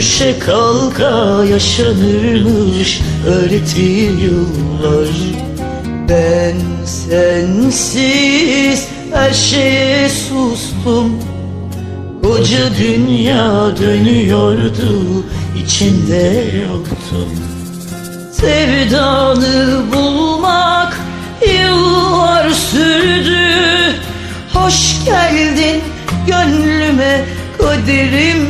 Düşe kalka yaşanırmış öğretti yıllar. Ben sensiz her şeye sustum. Koca dünya dönüyordu içinde yoktum. Sevdanı bulmak yıllar sürdü. Hoş geldin gönlüme kaderim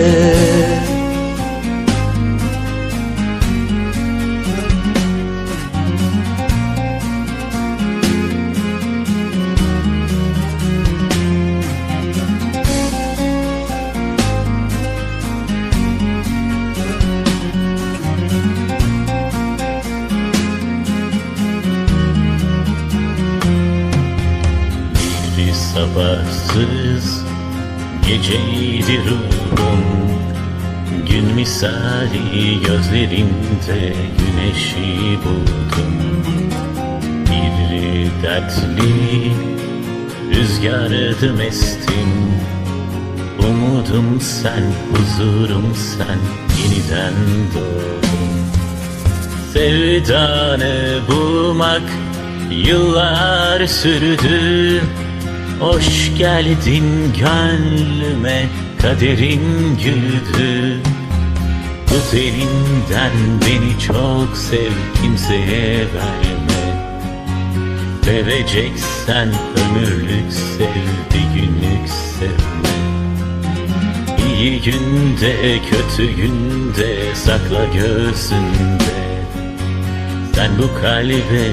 Sabahsız geceydi ruhum. Gün misali gözlerinde güneşi buldum. Bir dertli rüzgardım estim Umudum sen, huzurum sen Yeniden doğdum Sevdanı bulmak yıllar sürdü Hoş geldin gönlüme kaderin güldü. Tut elinden beni çok sev kimseye verme. Seveceksen ömürlük sev bir günlük sevme. İyi günde kötü günde sakla göğsünde. Sen bu kalbe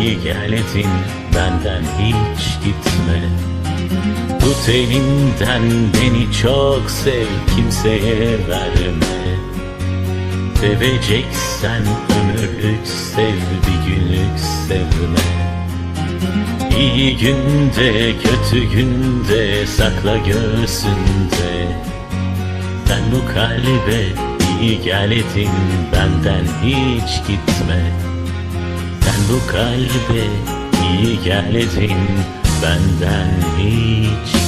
iyi geldin benden hiç gitme. Tut elimden beni çok sev kimseye verme. Seveceksen ömürlük sev bir günlük sevme. İyi günde kötü günde sakla göğsünde. Sen bu kalbe iyi geldin benden hiç gitme. Sen bu kalbe iyi geldin benden hiç